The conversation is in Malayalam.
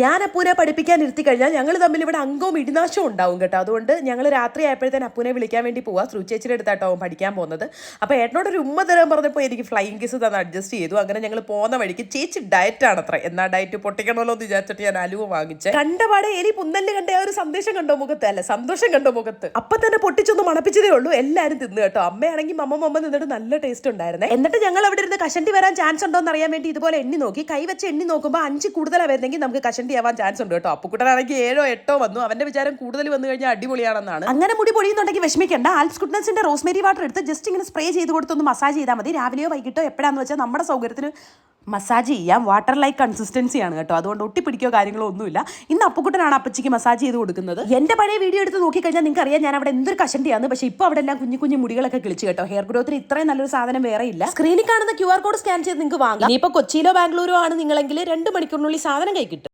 ഞാൻ അപ്പൂനെ പഠിപ്പിക്കാൻ ഇരുത്തി കഴിഞ്ഞാൽ ഞങ്ങൾ തമ്മിൽ ഇവിടെ അംഗവും ഇടിനാശവും ഉണ്ടാവും കേട്ടോ. അതുകൊണ്ട് ഞങ്ങൾ രാത്രി ആയപ്പോഴത്തേന് അപ്പൂനെ വിളിക്കാൻ വേണ്ടി പോവാ. ശ്രു ചേച്ചിയുടെ അടുത്താട്ടോ അവൻ പഠിക്കാൻ പോകുന്നത്. അപ്പോൾ ഏട്ടനോട് ഒരു ഉമ്മ തരാൻ പറഞ്ഞപ്പോൾ എനിക്ക് ഫ്ലൈയിങ് കിസ് തന്നെ അഡ്ജസ്റ്റ് ചെയ്തു. അങ്ങനെ ഞങ്ങൾ പോകുന്ന വഴിക്ക് ചേച്ചി ഡയറ്റ് അത്ര എന്നാ ഡയറ്റ് പൊട്ടിക്കണമല്ലോ എന്ന് വിചാരിച്ചിട്ട് ഞാൻ അലുവ വാങ്ങിച്ചത് കണ്ടപാടെ ഇനി പുന്നൽ കണ്ട ആ ഒരു സന്ദേശം കണ്ടോ മുഖത്ത്? അല്ല സന്തോഷം കണ്ടോ മുഖത്ത്? അപ്പം തന്നെ പൊട്ടിച്ചൊന്ന് മണപ്പിച്ചതേ ഉള്ളൂ. എല്ലാവരും തിന്നു കേട്ടോ. അമ്മയാണെങ്കിൽ മമ്മ മമ്മ നിന്നിട്ട് നല്ല ടേസ്റ്റ് ഉണ്ടായിരുന്നേ. എന്നിട്ട് ഞങ്ങൾ അവിടെ ഇരുന്ന് കഷണ്ടി വരാൻ ചാൻസ് ഉണ്ടോ എന്ന് അറിയാൻ വേണ്ടി ഇതുപോലെ എണ്ണി നോക്കി. കൈ വെച്ച് എണ്ണി നോക്കുമ്പോൾ അഞ്ച് കൂടുതലാണ് വരുന്നെങ്കിൽ നമുക്ക് കഷണ്ടി ആവാൻ ചാൻസ് ഉണ്ട് കേട്ടോ. അപ്പുക്കുട്ടനാണെങ്കിൽ ഏഴോ എട്ടോ വന്നു. അവന്റെ വിചാരം കൂടുതൽ വന്നു കഴിഞ്ഞാൽ അടിപൊളിയാണെന്നാണ്. അങ്ങനെ മുടി പൊടിയുന്നുണ്ടെങ്കിൽ വിഷമിക്കേണ്ട. ആൽസ് ഗുഡ്നസിന്റെ റോസ്മേരി വാട്ടർ എടുത്ത് ജസ്റ്റ് ഇങ്ങനെ സ്പ്രേ ചെയ്ത് കൊടുത്തൊന്ന് മസാജ് ചെയ്താൽ മതി. രാവിലെയോ വൈകിട്ടോ എപ്പോഴാന്ന് വെച്ചാൽ നമ്മുടെ സൗകര്യത്തിന് മസാജ് ചെയ്യാം. വാട്ടർ ലൈക്ക് കൺസിസ്റ്റൻസി ആണ് കേട്ടോ. അതുകൊണ്ട് ഒട്ടിപ്പിടിക്കോ കാര്യങ്ങളോ ഒന്നുമില്ല. ഇന്ന് അപ്പുക്കുട്ടനാണ് അപ്പച്ചിക്ക് മസാജ് ചെയ്ത് കൊടുക്കുന്നത്. എന്റെ പഴയ വീഡിയോ എടുത്ത് നോക്കിക്കഴിഞ്ഞാൽ നിങ്ങൾക്ക് അറിയാം ഞാൻ അവിടെ എന്തൊരു കഷണ്ടിയാണ് പക്ഷേ ഇപ്പോൾ അവിടെ എല്ലാം കുഞ്ഞു കുഞ്ഞു മുടികളൊക്കെ കിളിച്ച് കേട്ടോ. ഹെയർ ഗ്രോത്തിന് ഇത്രയും നല്ലൊരു സാധനം വേറെ ഇല്ല. സ്ക്രീനിൽ കാണുന്ന ക്യു ആർ കോഡ് സ്കാൻ ചെയ്ത് നിങ്ങൾക്ക് വാങ്ങാം. ഇപ്പോൾ കൊച്ചിയിലോ ബാംഗ്ലൂരോ ആണ് നിങ്ങളെങ്കിൽ രണ്ട് മണിക്കൂറിനുള്ളിൽ സാധനം കൈ കിട്ടും.